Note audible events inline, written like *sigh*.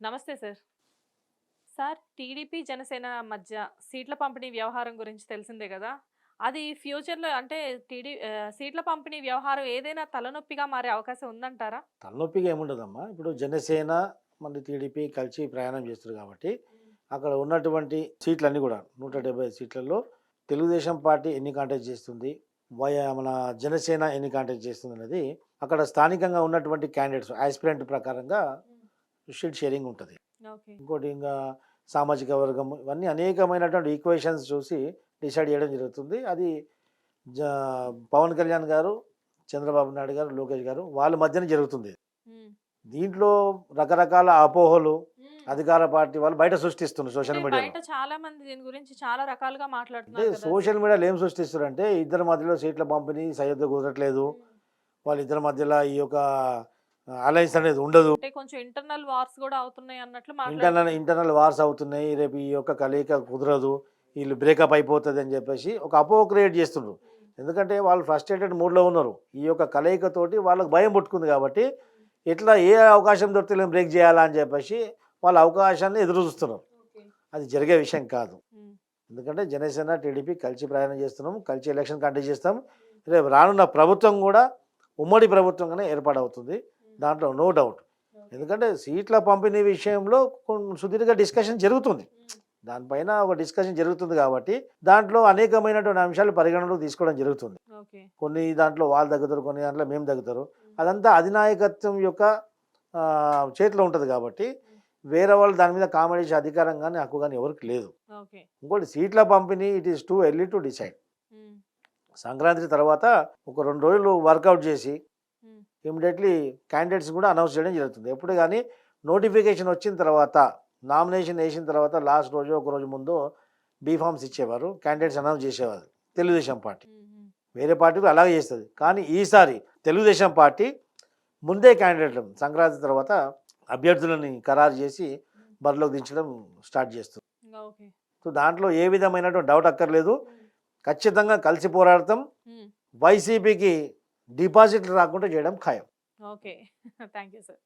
నమస్తే sir. Sir TDP Janasena మధ్య సీట్ల పంపిణీ వ్యవహారం గురించి తెలిసిందే కదా? అది ఫ్యూచర్లో అంటే టీడీ సీట్ల పంపిణీ వ్యవహారం ఏదైనా తలనొప్పిగా మారే అవకాశం ఉందంటారా? తలనొప్పిగా ఏముండదమ్మా. ఇప్పుడు జనసేన మన టీడీపీ కలిసి ప్రయాణం చేస్తారు కాబట్టి అక్కడ ఉన్నటువంటి సీట్లన్నీ కూడా నూట డెబ్బై సీట్లలో తెలుగుదేశం పార్టీ ఎన్ని కాంటాక్ట్ చేస్తుంది? మన జనసేన ఎన్ని కాంటాక్ట్ చేస్తుంది అనేది అక్కడ స్థానికంగా ఉన్నటువంటి క్యాండిడేట్స్ ఆస్పిరెంట్ ప్రకారంగా షీట్ షేరింగ్ ఉంటుంది. ఇంకోటి ఇంకా సామాజిక వర్గం ఇవన్నీ అనేకమైనటువంటి ఈక్వేషన్స్ చూసి డిసైడ్ చేయడం జరుగుతుంది. అది పవన్ కళ్యాణ్ గారు చంద్రబాబు నాయుడు గారు లోకేష్ గారు వాళ్ళ మధ్యన జరుగుతుంది. దీంట్లో రకరకాల అపోహలు అధికార పార్టీ వాళ్ళు బయట సృష్టిస్తున్నారు సోషల్ బయట చాలా మంది దీని గురించి చాలా రకాలుగా అంటే మాట్లాడుతున్నారు. సోషల్ మీడియాలో ఏం సృష్టిస్తారంటే ఇద్దరి మధ్యలో సీట్ల పంపిణీ సరిగ్గా కుదరట్లేదు. వాళ్ళిద్దరి మధ్యలో ఈ యొక్క అలయన్స్ అనేది ఉండదు. అంటే కొంచెం ఇంటర్నల్ వార్స్ కూడా అవుతున్నాయి అన్నట్లు ఇంటర్నల్ ఇంటర్నల్ వార్స్ అవుతున్నాయి. రేపు ఈ యొక్క కలయిక కుదరదు. వీళ్ళు బ్రేకప్ అయిపోతుంది అని చెప్పేసి ఒక అపో క్రియేట్ చేస్తుండ్రు. ఎందుకంటే వాళ్ళు ఫ్రస్ట్రేటెడ్ మూడ్లో ఉన్నారు. ఈ యొక్క కలయికతోటి వాళ్ళకి భయం పుట్టుకుంది కాబట్టి ఎట్లా ఏ అవకాశం దొరికితే బ్రేక్ చేయాలా అని చెప్పేసి వాళ్ళ అవకాశాన్ని ఎదురు చూస్తున్నారు. అది జరిగే విషయం కాదు. ఉమ్. ఎందుకంటే జనసేన టీడీపీ కలిసి ప్రయాణం చేస్తున్నాం. కలిసి ఎలక్షన్ కండక్ట్ చేస్తాం. రేపు రానున్న ప్రభుత్వం కూడా ఉమ్మడి ప్రభుత్వంగానే ఏర్పాటవుతుంది. దాంట్లో నో డౌట్. ఎందుకంటే సీట్ల పంపిణీ విషయంలో కొన్ని సుదీర్ఘ డిస్కషన్ జరుగుతుంది. దానిపైన ఒక డిస్కషన్ జరుగుతుంది కాబట్టి దాంట్లో అనేకమైనటువంటి అంశాలు పరిగణలోకి తీసుకోవడం జరుగుతుంది. కొన్ని దాంట్లో వాళ్ళు తగ్గుతారు కొన్ని దాంట్లో మేము. తగ్గుతారు అదంతా అధినాయకత్వం యొక్క చేతిలో ఉంటుంది కాబట్టి వేరే వాళ్ళు దాని మీద కామెంట్ చేసే అధికారం కానీ హక్కు కానీ ఎవరికి లేదు. ఇంకోటి సీట్ల పంపిణీ it is too early to decide. Sankranti తర్వాత ఒక రెండు రోజులు వర్కౌట్ చేసి. ఇమీడియట్లీ క్యాండిడేట్స్ కూడా అనౌన్స్ చేయడం జరుగుతుంది. ఎప్పుడు కానీ నోటిఫికేషన్ వచ్చిన తర్వాత నామినేషన్ వేసిన తర్వాత లాస్ట్ రోజు ఒక రోజు ముందు బీఫామ్స్ ఇచ్చేవారు క్యాండిడేట్స్ అనౌన్స్ చేసేవారు తెలుగుదేశం పార్టీ. వేరే పార్టీ కూడా అలాగే చేస్తుంది. కానీ ఈసారి తెలుగుదేశం పార్టీ ముందే క్యాండిడేట్లు సంక్రాంతి తర్వాత అభ్యర్థులని ఖరారు చేసి బరిలోకి దించడం స్టార్ట్ చేస్తుంది. సో దాంట్లో ఏ విధమైనటువంటి డౌట్ అక్కర్లేదు. ఖచ్చితంగా కలిసి పోరాడతాం. వైసీపీకి డిపాజిట్లు రాకుండా చేయడం ఖాయం okay *laughs* thank you sir